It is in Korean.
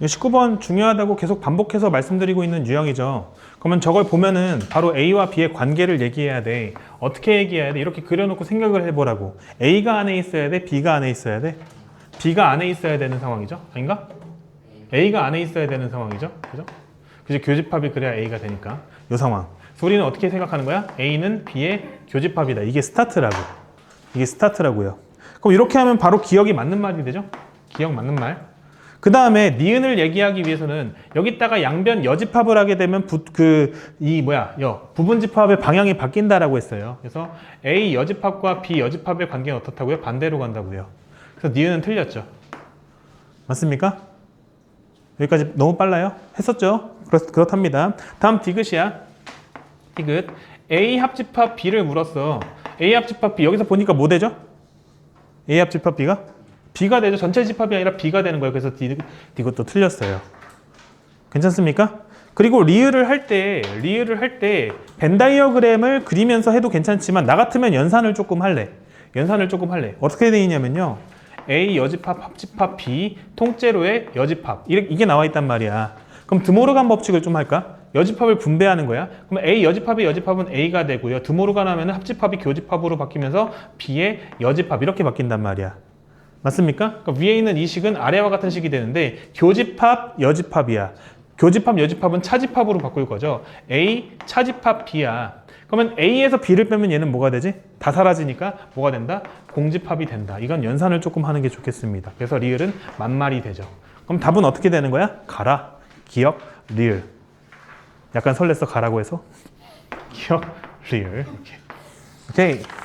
이거 19번 중요하다고 계속 반복해서 말씀드리고 있는 유형이죠. 그러면 저걸 보면은 바로 A와 B의 관계를 얘기해야 돼. 어떻게 얘기해야 돼? 이렇게 그려놓고 생각을 해보라고. A가 안에 있어야 돼? B가 안에 있어야 돼? B가 안에 있어야 되는 상황이죠? 아닌가? A가 안에 있어야 되는 상황이죠? 그죠? 그죠? 교집합이 그래야 A가 되니까. 이 상황. 우리는 어떻게 생각하는 거야? A는 B의 교집합이다. 이게 스타트라고. 이게 스타트라고요. 그럼 이렇게 하면 바로 기억이 맞는 말이 되죠? 기억 맞는 말. 그 다음에 니은을 얘기하기 위해서는 여기다가 양변 여집합을 하게 되면 그 이 뭐야 여 부분집합의 방향이 바뀐다라고 했어요. 그래서 A 여집합과 B 여집합의 관계는 어떻다고요? 반대로 간다고요. 그래서 니은은 틀렸죠. 맞습니까? 여기까지 너무 빨라요? 했었죠? 그렇, 그렇답니다. 다음 디귿이야. 디귿. A 합집합 B를 물었어. A 합집합 B 여기서 보니까 뭐 되죠? A 합집합 B가? B가 되죠. 전체 집합이 아니라 B가 되는 거예요. 그래서 디, 이것도 틀렸어요. 괜찮습니까? 그리고 리을을 할 때, 리을을 할 때 벤다이어그램을 그리면서 해도 괜찮지만 나 같으면 연산을 조금 할래. 연산을 조금 할래. 어떻게 돼 있냐면요. A 여집합 합집합 B 통째로의 여집합 이게 나와 있단 말이야. 그럼 드모르간 법칙을 좀 할까? 여집합을 분배하는 거야. 그럼 A 여집합의 여집합은 A가 되고요. 드모르간 하면 합집합이 교집합으로 바뀌면서 B의 여집합 이렇게 바뀐단 말이야. 맞습니까? 그러니까 위에 있는 이 식은 아래와 같은 식이 되는데 교집합, 여집합이야. 교집합, 여집합은 차집합으로 바꿀 거죠. A 차집합 B야. 그러면 A에서 B를 빼면 얘는 뭐가 되지? 다 사라지니까 뭐가 된다? 공집합이 된다. 이건 연산을 조금 하는 게 좋겠습니다. 그래서 리을은 만말이 되죠. 그럼 답은 어떻게 되는 거야? 가라, 기억, 리을. 약간 설렜어 가라고 해서 기억, 리을. 이렇게. 오케이.